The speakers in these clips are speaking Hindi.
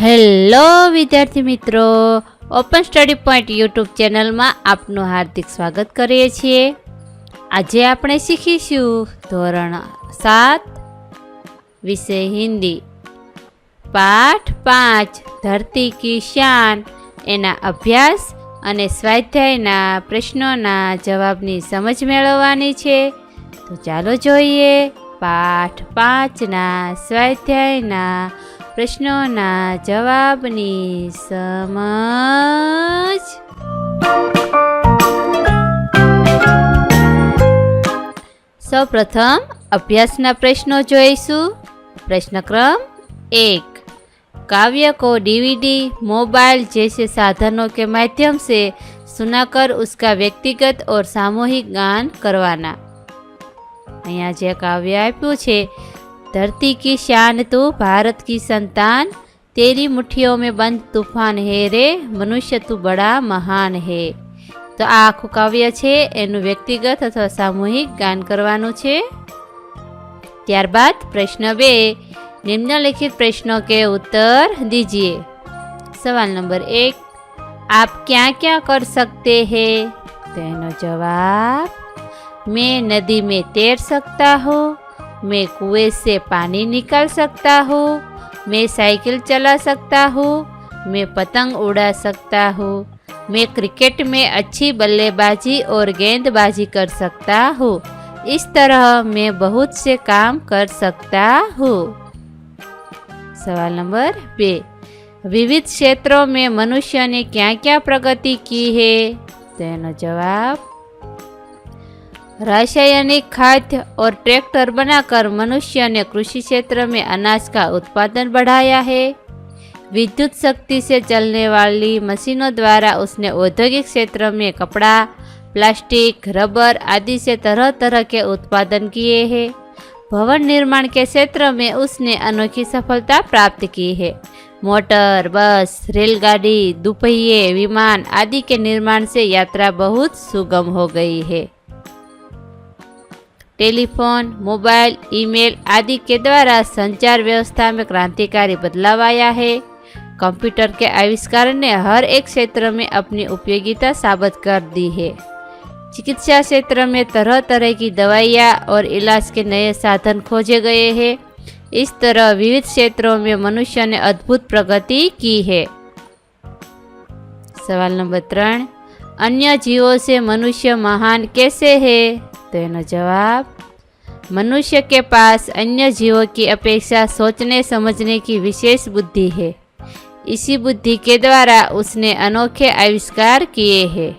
હેલો વિદ્યાર્થી મિત્રો ઓપન સ્ટડી પોઈન્ટ યુટ્યુબ ચેનલમાં આપનું હાર્દિક સ્વાગત કરીએ છીએ. આજે આપણે શીખીશું ધોરણ સાત, વિષય હિન્દી. પાઠ પાંચ, ધરતી કી શાન, એના અભ્યાસ અને સ્વાધ્યાયના પ્રશ્નોના જવાબની સમજ મેળવવાની છે. તો ચાલો જોઈએ, પાઠ પાંચના સ્વાધ્યાયના પ્રશ્નોના જવાબની સમજ. સૌપ્રથમ અભ્યાસના પ્રશ્નો જોઈશું. પ્રશ્ન ક્રમ એક. કાવ્ય કો ડીવીડી, મોબાઈલ જૈસે સાધનો કે માધ્યમ સે સુનાકર ઉસકા વ્યક્તિગત ઓર સામૂહિક ગાન કરવાના. અહીંયા જે કાવ્ય આપ્યું છે धरती की शान तू भारत की संतान तेरी मुट्ठियों में बंद तूफान है रे મનુષ્ય તું બડા મહાન હે તો આ આખું કાવ્ય છે એનું વ્યક્તિગત અથવા સામૂહિક ગાન કરવાનું છે ત્યારબાદ પ્રશ્ન બે निम्नलिखित प्रश्नों के उत्तर दीजिए सवाल नंबर एक आप क्या क्या कर सकते हैं तेनो जवाब मैं नदी में तैर सकता हूँ मैं कुएँ से पानी निकाल सकता हूँ, मैं साइकिल चला सकता हूँ, मैं पतंग उड़ा सकता हूँ, मैं क्रिकेट में अच्छी बल्लेबाजी और गेंदबाजी कर सकता हूँ। इस तरह मैं बहुत से काम कर सकता हूँ। सवाल नंबर बे, विविध क्षेत्रों में मनुष्य ने क्या क्या प्रगति की है? तेनो जवाब रासायनिक खाद्य और ट्रैक्टर बनाकर मनुष्य ने कृषि क्षेत्र में अनाज का उत्पादन बढ़ाया है। विद्युत शक्ति से चलने वाली मशीनों द्वारा उसने औद्योगिक क्षेत्र में कपड़ा, प्लास्टिक, रबर आदि से तरह तरह के उत्पादन किए हैं। भवन निर्माण के क्षेत्र में उसने अनोखी सफलता प्राप्त की है। मोटर, बस, रेलगाड़ी दुपहिए विमान आदि के निर्माण से यात्रा बहुत सुगम हो गई है। टेलीफोन, मोबाइल, ईमेल आदि के द्वारा संचार व्यवस्था में क्रांतिकारी बदलाव आया है। कंप्यूटर के आविष्कार ने हर एक क्षेत्र में अपनी उपयोगिता साबित कर दी है। चिकित्सा क्षेत्र में तरह तरह की दवाइयाँ और इलाज के नए साधन खोजे गए हैं। इस तरह विविध क्षेत्रों में मनुष्य ने अद्भुत प्रगति की है। सवाल नंबर त्रण, अन्य जीवों से मनुष्य महान कैसे है? तेनो जवाब मनुष्य के पास अन्य जीवों की अपेक्षा सोचने समझने की विशेष बुद्धि है इसी बुद्धि के द्वारा उसने अनोखे आविष्कार किए हैं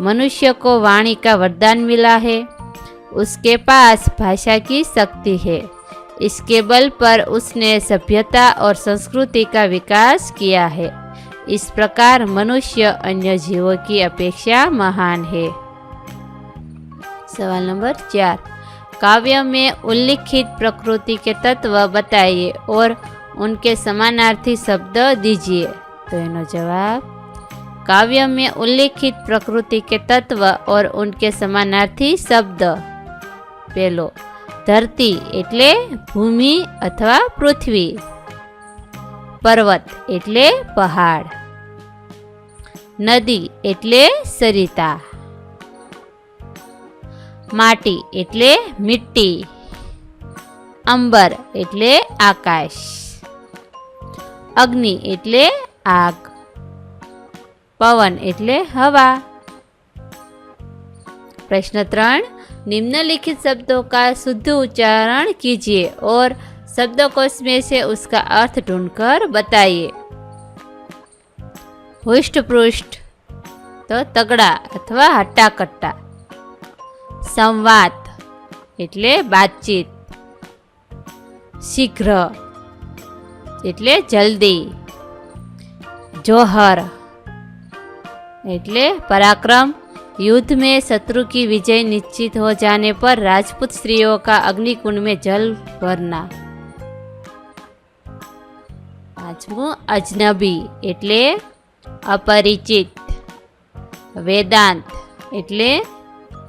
मनुष्य को वाणी का वरदान मिला है उसके पास भाषा की शक्ति है इसके बल पर उसने सभ्यता और संस्कृति का विकास किया है इस प्रकार मनुष्य अन्य जीवों की अपेक्षा महान है सवाल नंबर चार काव्य में उल्लिखित प्रकृति के तत्व बताइए और उनके समानार्थी शब्द दीजिए तो एनो जवाब काव्य में उल्लिखित प्रकृति के तत्व और उनके समानार्थी शब्द પેલો ધરતી એટલે ભૂમિ અથવા પૃથ્વી પર્વત એટલે પહાડ નદી એટલે સરિતા માટી એટલે મિટ્ટી અંબર એટલે આકાશ અગ્નિ એટલે આગ पवन એટલે हवा प्रश्न त्रण निम्नलिखित शब्दों का शुद्ध उच्चारण कीजिए और शब्दकोश में से उसका अर्थ ढूंढकर बताइए हुष्ट पृष्ठ तो तगड़ा अथवा हट्टा कट्टा संवाद એટલે બાતચીત શીઘ્ર એટલે જલ્દી જોહર એટલે पराक्रम युद्ध में शत्रु की विजय निश्चित हो जाने पर राजपूत स्त्रियों का अग्निकुंड में जल भरना પાંચમું અજનબી એટલે અપરિચિત વેદાંત એટલે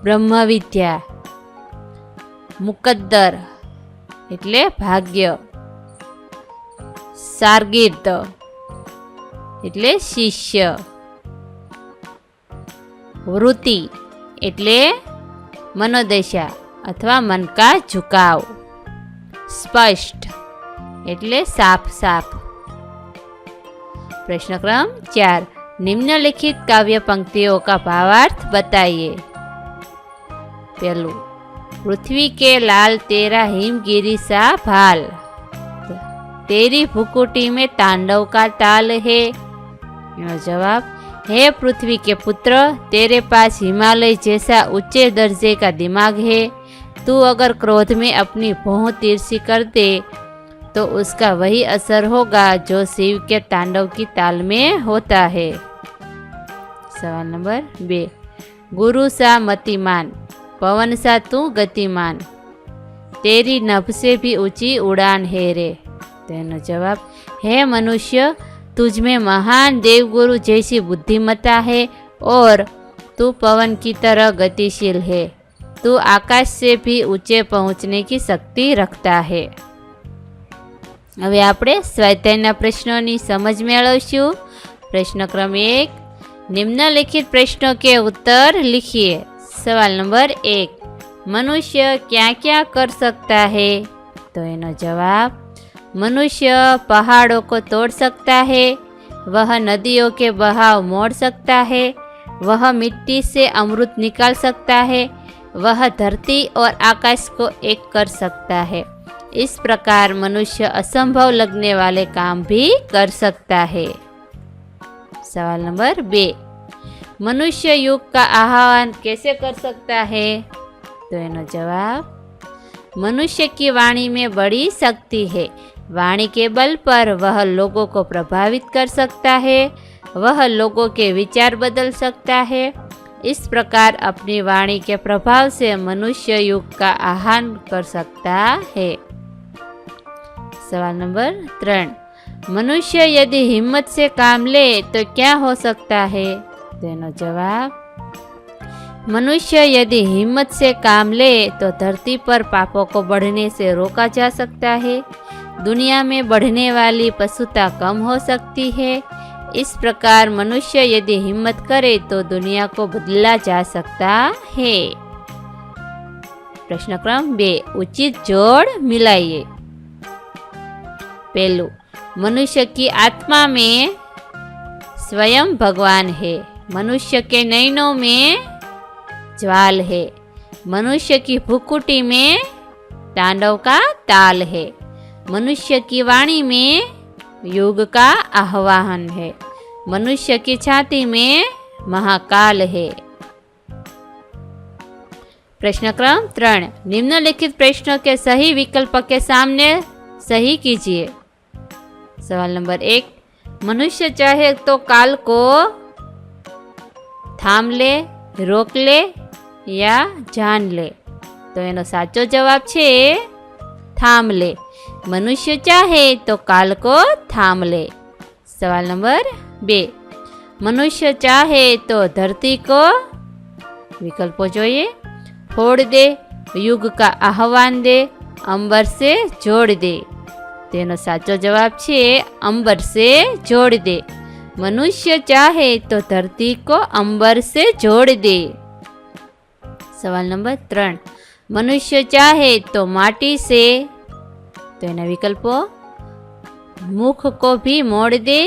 બ્રહ્મવિદ્યા મુકદ્દર એટલે ભાગ્ય શાર્ગીર્દ એટલે શિષ્ય વૃત્તિ એટલે મનોદશા અથવા મન કા ઝુકાવ સ્પષ્ટ એટલે સાફ સાફ प्रश्न क्रम चार निम्नलिखित काव्य पंक्तियों का भावार्थ बताइए पहलू पृथ्वी के लाल तेरा हिमगिरी सा भाल। तेरी भुकुटी में तांडव का ताल है। जवाब, है पृथ्वी के पुत्र, तेरे पास हिमालय जैसा ऊँचे दर्जे का दिमाग है। तू अगर क्रोध में अपनी भौं तिरसी कर दे तो उसका वही असर होगा जो शिव के तांडव की ताल में होता है। सवाल नंबर बे, गुरु सा मतिमान पवन सा तू गतिमान तेरी नभ से भी ऊंची उड़ान है रे तेनो जवाब है मनुष्य तुझ में महान देवगुरु जैसी बुद्धिमत्ता है और तू पवन की तरह गतिशील है तू आकाश से भी ऊंचे पहुंचने की शक्ति रखता है હવે આપણે સ્વાધ્યાયના પ્રશ્નોની સમજ મેળવશું પ્રશ્ન ક્રમ એક निम्नलिखित प्रश्नों के उत्तर लिखिए सवाल नंबर एक, मनुष्य क्या क्या कर सकता है? तो एनो जवाब, मनुष्य पहाड़ों को तोड़ सकता है, वह नदियों के बहाव मोड़ सकता है, वह मिट्टी से अमृत निकाल सकता है, वह धरती और आकाश को एक कर सकता है। इस प्रकार मनुष्य असंभव लगने वाले काम भी कर सकता है। सवाल नंबर बे मनुष्य युग का आह्वान कैसे कर सकता है? तो एनो जवाब, मनुष्य की वाणी में बड़ी शक्ति है। वाणी के बल पर वह लोगों को प्रभावित कर सकता है, वह लोगों के विचार बदल सकता है। इस प्रकार अपनी वाणी के प्रभाव से मनुष्य युग का आह्वान कर सकता है। सवाल नंबर त्रण, मनुष्य यदि हिम्मत से काम ले तो क्या हो सकता है? तेनो जवाब मनुष्य यदि हिम्मत से काम ले तो धरती पर पापों को बढ़ने से रोका जा सकता है दुनिया में बढ़ने वाली पशुता कम हो सकती है इस प्रकार मनुष्य यदि हिम्मत करे तो दुनिया को बदला जा सकता है प्रश्न क्रम बे उचित जोड़ मिलाइए पहलू मनुष्य की आत्मा में स्वयं भगवान है मनुष्य के नयनों में ज्वाल है। मनुष्य की भुकुटी में तांडव का ताल है। मनुष्य की वाणी में युग का आह्वान है। मनुष्य की छाती में महाकाल है। प्रश्न क्रम त्रण। निम्नलिखित प्रश्नों के सही विकल्प के सामने सही कीजिए। सवाल नंबर एक। मनुष्य चाहे तो काल को થામ લે રોક લે યા જાન લે તો એનો સાચો જવાબ છે થામ લે મનુષ્ય ચાહે તો કાલ કો થામ લે સવાલ નંબર બે. મનુષ્ય ચાહે તો ધરતી કો વિકલ્પો જોઈએ. ફોડ દે, યુગ કા આહવાન દે, અંબર સે જોડ દે. તેનો સાચો જવાબ છે અંબર સે જોડ દે. मनुष्य चाहे तो धरती को अंबर से जोड़ दे सवाल नंबर त्रण मनुष्य चाहे तो माटी से तो एना विकल्पो मुख को भी मोड़ दे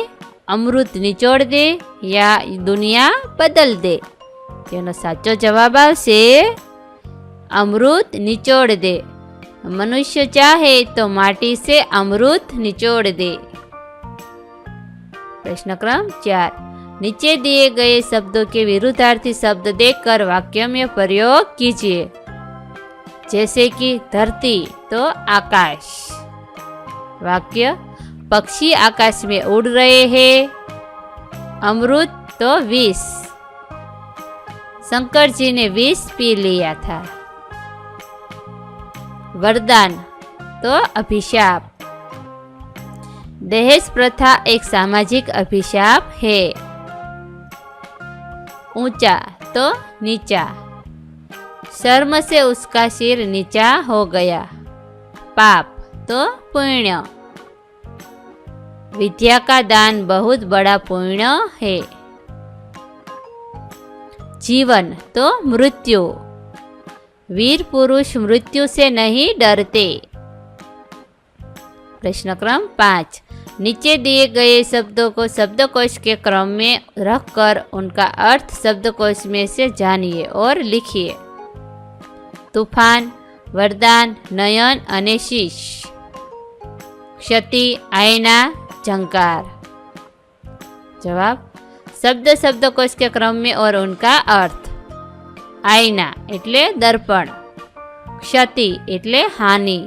अमृत निचोड़ दे या दुनिया बदल दे તેનો સાચો જવાબ આવશે અમૃત નિચોડ દે मनुष्य चाहे तो माटी से अमृत निचोड़ दे प्रश्न क्रम चार। नीचे दिए गए शब्दों के विरुद्धार्थी शब्द देखकर वाक्य में प्रयोग कीजिए। जैसे कि धरती तो आकाश। वाक्य, पक्षी आकाश में उड़ रहे हैं। अमृत तो विष। शंकर जी ने विष पी लिया था। वरदान तो अभिशाप। दहेज प्रथा एक सामाजिक अभिशाप है। ऊँचा तो नीचा। शर्म से उसका सिर नीचा हो गया। पाप तो पुण्य। विद्या का दान बहुत बड़ा पुण्य है। जीवन तो मृत्यु। वीर पुरुष मृत्यु से नहीं डरते। प्रश्न क्रम पाँच। नीचे दिए गए शब्दों को शब्दकोश के क्रम में रखकर उनका अर्थ शब्दकोश में से जानिए और लिखिए तूफान वरदान नयन અને શીશ ક્ષતિ આયના झंकार जवाब शब्द शब्दकोश के क्रम में और उनका अर्थ આયના એટલે દર્પણ ક્ષતિ એટલે હાનિ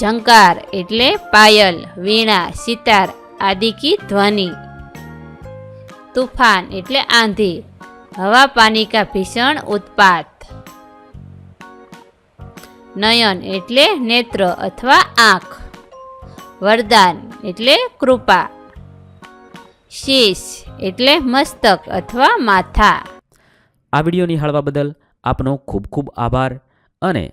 ઝંકાર એટલે પાયલ, વીણા, સિતાર આદિ કી ધ્વનિ. તુફાન એટલે આંધી. હવા પાણી કા ભીષણ ઉત્પાત. નયન એટલે નેત્ર અથવા આંખ. વરદાન એટલે કૃપા. શીશ એટલે મસ્તક અથવા માથા. આ વીડિયો નિહાળવા બદલ આપનો ખૂબ ખૂબ આભાર અને